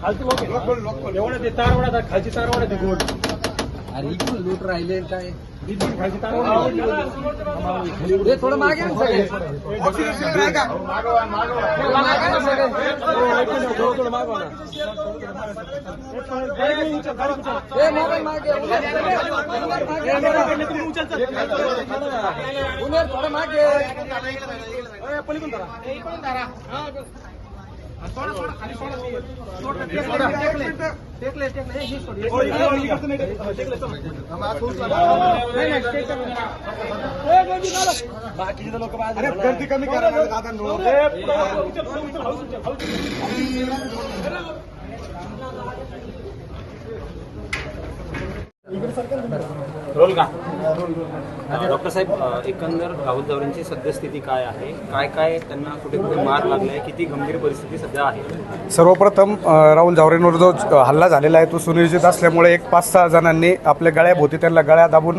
खालची तारवाडा खालची तारवाडा ते गोड अरे इकडून लूट राहिले काय? हे थोडं मागे ना सगळे. मागे. ना सगळे थोडं मागे उमेर मागे. उमेर थोडं मागे. पलीकडून धरा. बाकीचे लोक गर्दी कमी करा दादा रोल का? डॉक्टर साहेब एकंदर राहुल जावरेंची सद्यस्थिती काय आहे? काय काय त्यांना कुठे कुठे मार लागलाय? किती गंभीर परिस्थिती सध्या आहे? सर्वप्रथम राहुल जावरेंवर जो हल्ला झालेला आहे तो सुनियोजित असल्यामुळे एक पाच सहा जणांनी आपल्या गळ्याभोवती त्यांना गळ्या दाबून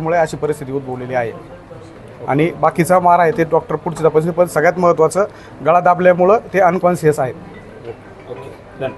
अशी परिस्थिती उद्भवलेली आहे. आणि बाकीचा मार आहे ते डॉक्टर पुढची तपासणी पण सगळ्यात महत्त्वाचं गळा दाबल्यामुळं ते अनकॉन्शियस आहेत. ओके